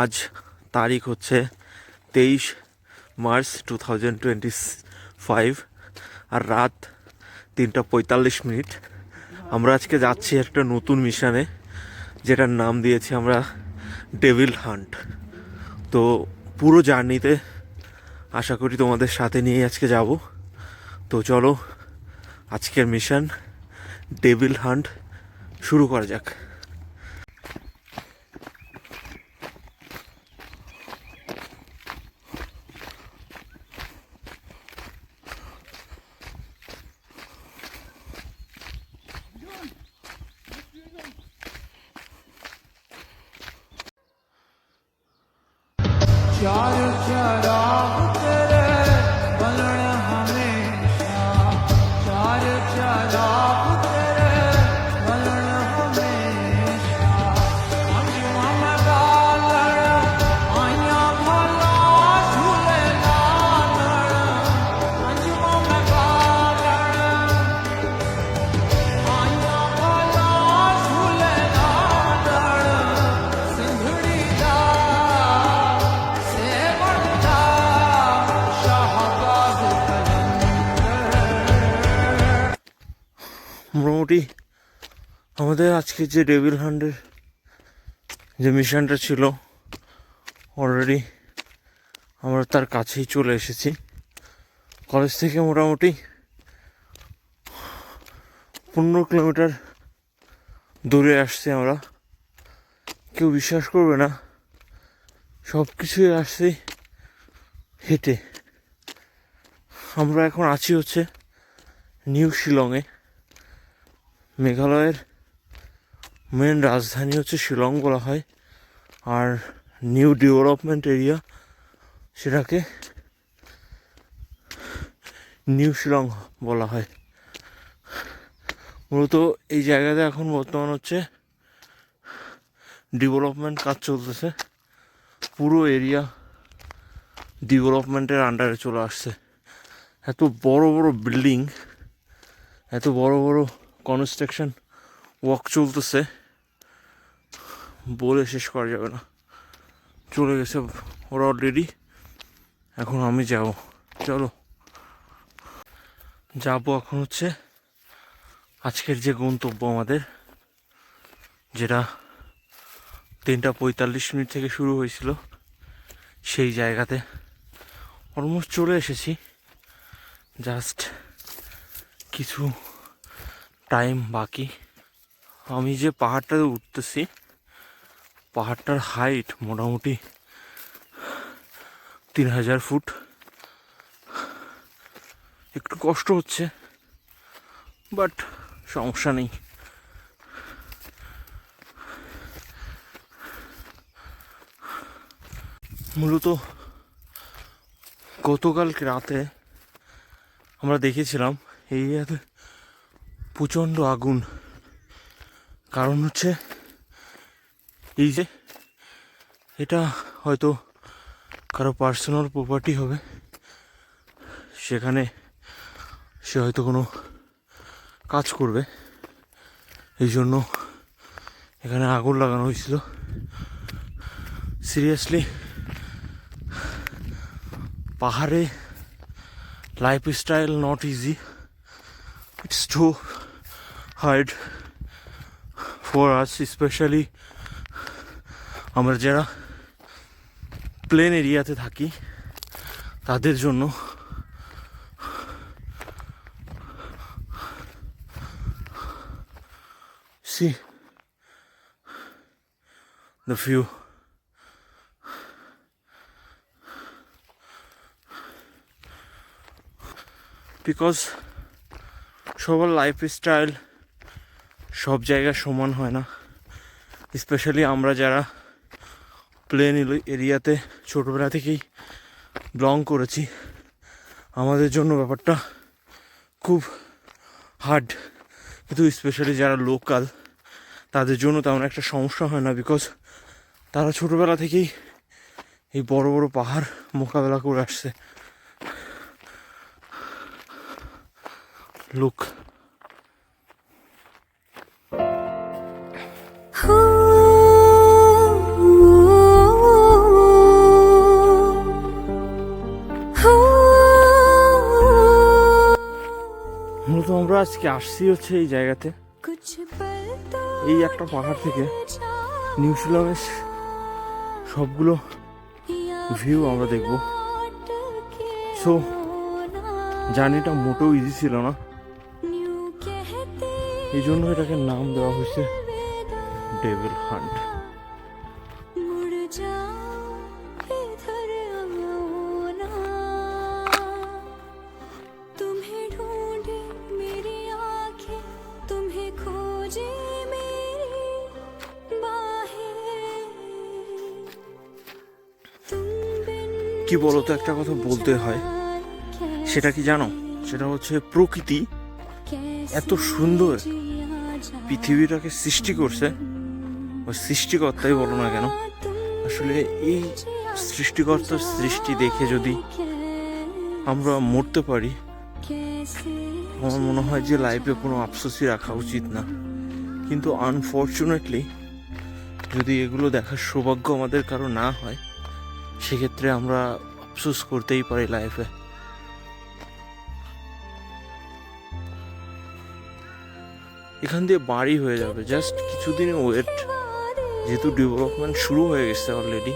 আজ তারিখ হচ্ছে তেইশ March two thousand twenty five আর রাত তিনটা পঁয়তাল্লিশ মিনিট। আমরা আজকে যাচ্ছি একটা নতুন মিশনে, যেটার নাম দিয়েছি আমরা ডেভিল হান্ট তো পুরো জার্নিতে আশা করি তোমাদের সাথে নিয়ে আজকে যাব। তো চলো, আজকের মিশন ডেভিল হান্ট শুরু করা যাক। Chờ. মোটামুটি আমাদের আজকে যে ডেভিল হান্ডের যে মিশনটা ছিল অলরেডি আমরা তার কাছেই চলে এসেছি। কলেজ থেকে মোটামুটি পনেরো কিলোমিটার দূরে আসছি আমরা। কেউ বিশ্বাস করবে না সব কিছুই আসছি হেঁটে। আমরা এখন আছি হচ্ছে নিউ শিলংয়ে। মেঘালয়ের মেন রাজধানী হচ্ছে শিলং বলা হয়। আর নিউ ডেভেলপমেন্ট এরিয়া সেটাকে নিউ শিলং বলা হয়। মূলত এই জায়গাতে এখন বর্তমান হচ্ছে ডেভেলপমেন্ট কাজ চলতেছে। পুরো এরিয়া ডেভেলপমেন্টের আন্ডারে চলে আসছে। এত বড় বড় বিল্ডিং এত বড় বড় কনস্ট্রাকশন ওয়ার্ক চলতেছে। বলে শেষ করা যাবে না। চলে গেছে ওরা অলরেডি এখন আমি যাব। চলো। যাব এখন হচ্ছে আজকের যে গন্তব্য আমাদের, যেটা তিনটা পঁয়তাল্লিশ মিনিট থেকে শুরু হয়েছিল সেই জায়গাতে। অলমোস্ট চলে এসেছি। জাস্ট কিছু টাইম বাকি। আমি যে পাহাড়টাতে উঠতেছি, পাহাড়টার হাইট মোটামুটি তিন হাজার ফুট। একটু কষ্ট হচ্ছে বাট সমস্যা নেই। মূলত গতকাল রাতে আমরা দেখেছিলাম এই প্রচণ্ড আগুন। কারণ হচ্ছে এই যে এটা হয়তো কারও পার্সোনাল প্রপার্টি হবে। সেখানে সে হয়তো কোনো কাজ করবে। এই জন্য এখানে আগুন লাগানো হয়েছিল। সিরিয়াসলি পাহাড়ে life style not easy it's too hard for us specially আমরা যারা প্লেন এরিয়াতে থাকি, তাদের জন্য সি দ্য ভিউ বিকজ সবার লাইফ স্টাইল সব জায়গায় সমান হয় না। স্পেশালি আমরা যারা প্লেন এরিয়াতে ছোটোবেলা থেকেই বিলং করেছি, আমাদের জন্য ব্যাপারটা খুব হার্ড কিন্তু স্পেশালি যারা লোকাল তাদের জন্য তেমন একটা সমস্যা হয় না বিকজ তারা ছোটোবেলা থেকেই এই বড় বড় পাহাড় মোকাবেলা করে আসছে। লুক আজকে আসছি হচ্ছে এই জায়গাতে। এই একটা পাহাড় থেকে নিউজিল্যান্ডের সবগুলো ভিউ আমরা দেখব। সো জার্নিটা মোটেও ইজি ছিল না। এই জন্য এটাকে নাম দেওয়া হয়েছে ডেভিল হান্ট কি বলতো একটা কথা বলতে হয়? সেটা কি জানো? সেটা হচ্ছে প্রকৃতি এত সুন্দর পৃথিবীটাকে সৃষ্টি করছে। ওই সৃষ্টিকর্তাই বলো না কেন? আসলে এই সৃষ্টিকর্তার সৃষ্টি দেখে যদি আমরা মরতে পারি, আমার মনে হয় যে লাইফে কোনো আফসোসই রাখা উচিত না। কিন্তু আনফর্চুনেটলি যদি এগুলো দেখার সৌভাগ্য আমাদের কারও না হয় সেক্ষেত্রে আমরা আফসুস করতেই পারি লাইফে এখান দিয়ে বাড়ি হয়ে যাবে জাস্ট কিছুদিন ওয়েট যেহেতু ডেভেলপমেন্ট শুরু হয়ে গেছে অলরেডি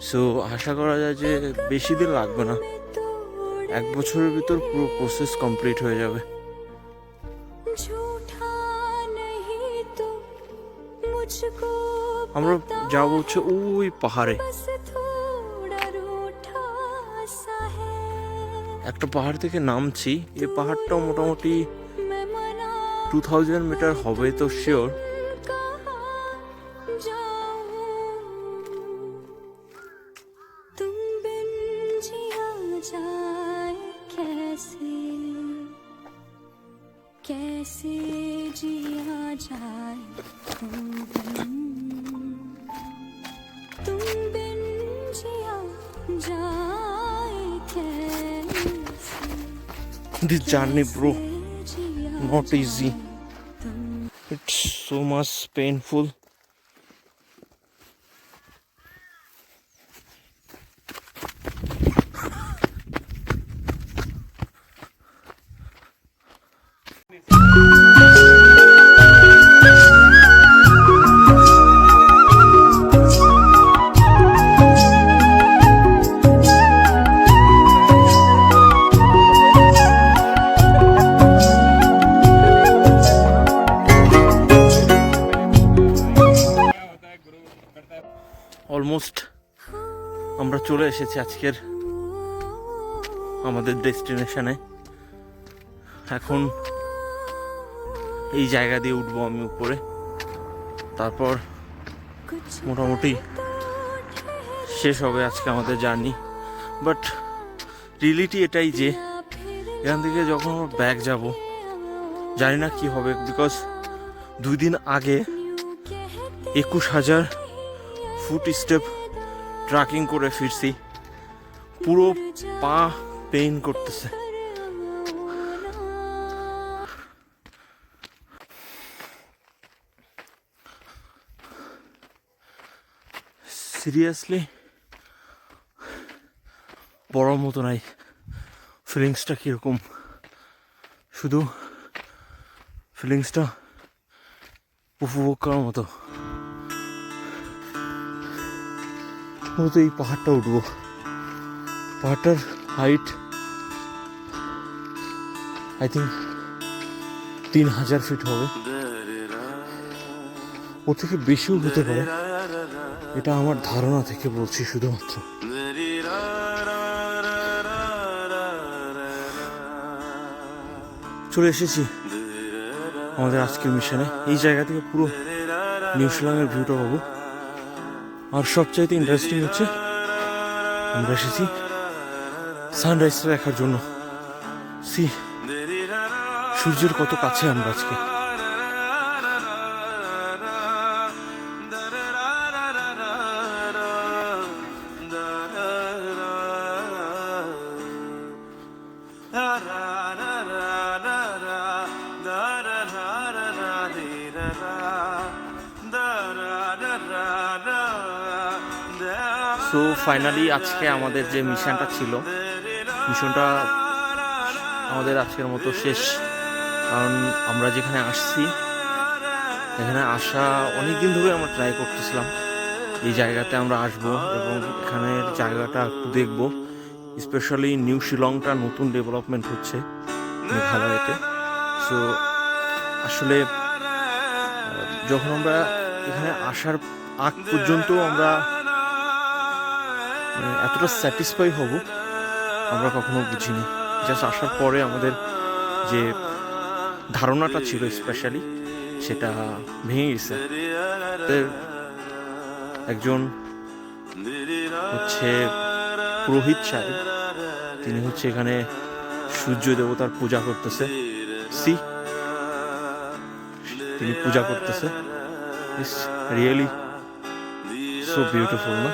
সো আশা করা যায় যে বেশি দিন লাগবে না। এক বছরের ভিতর পুরো প্রসেস কমপ্লিট হয়ে যাবে। আমরা যাব হচ্ছে ওই পাহাড়ে। একটা পাহাড় থেকে নামছি। এই পাহাড়টা মোটামুটি টু থাউজেন্ড মিটার হবে তো sure this journey bro. Not easy. It's so much painful. Almost আমরা চলে এসেছি আজকের আমাদের ডেস্টিনেশনে। এখন এই জায়গা দিয়ে উঠবো আমি উপরে। তারপর মোটামুটি শেষ হবে আজকে আমাদের জার্নি। বাট রিয়েলিটি এটাই যে, এখান থেকে যখন আমরা ব্যাগ যাব, জানি না কি হবে বিকজ দুই দিন আগে একুশ হাজার ফুট স্টেপ ট্রাকিং করে ফিরছি। পুরো পা পেইন করতেছে। সিরিয়াসলি বড় মতো নাই। ফিলিংসটা কীরকম? শুধু ফিলিংসটা উপভোগ করার মতো। মূলত এই পাহাড়টা উঠবো। পাহাড়টার হাইট আই থিঙ্ক তিন হাজার ফিট হবে। ওর থেকে বেশিও হতে পারে। এটা আমার ধারণা থেকে বলছি শুধুমাত্র। চলে এসেছি আমাদের আজকের মিশনে। এই জায়গা থেকে পুরো নিউজিল্যান্ডের ভিউটা পাবো। আর সবচাইতে ইন্টারেস্টিং হচ্ছে, আমরা এসেছি সানরাইজটা দেখার জন্য। সি সূর্যের কত কাছে আমরা আজকে। সো ফাইনালি আজকে আমাদের যে মিশনটা ছিল, মিশনটা আমাদের আজকের মতো শেষ। কারণ আমরা যেখানে আসছি, এখানে আসা অনেক দিন ধরে আমরা ট্রাই করতেছিলাম। এই জায়গাতে আমরা আসব এবং এখানের জায়গাটা একটু দেখব। স্পেশালি নিউ শিলংটা নতুন ডেভেলপমেন্ট হচ্ছে মেঘালয়তে। সো আসলে যখন আমরা এখানে আসার আগ পর্যন্ত আমরা মানে এতটা স্যাটিসফাই হব আমরা কখনো বুঝিনি। জাস্ট আসার পরে আমাদের যে ধারণাটা ছিল স্পেশালি সেটা ভেঙে গেছে। একজন হচ্ছে পুরোহিত সাহেব, তিনি হচ্ছে এখানে সূর্য দেবতার পূজা করতেছে। সি, তিনি পূজা করতেছে। রিয়েলি সো বিউটিফুল না?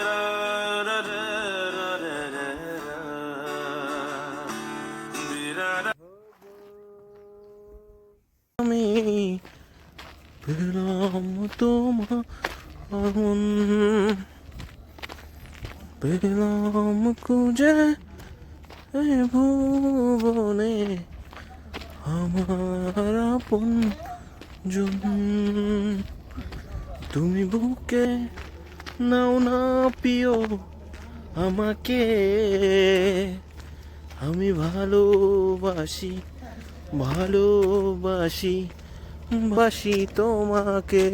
তোমার পেলাম খুঁজে ভুবনে আমার আপন তুমি বুকে নাও না পিও আমাকে আমি ভালোবাসি ভালোবাসি বাসি তোমাকে।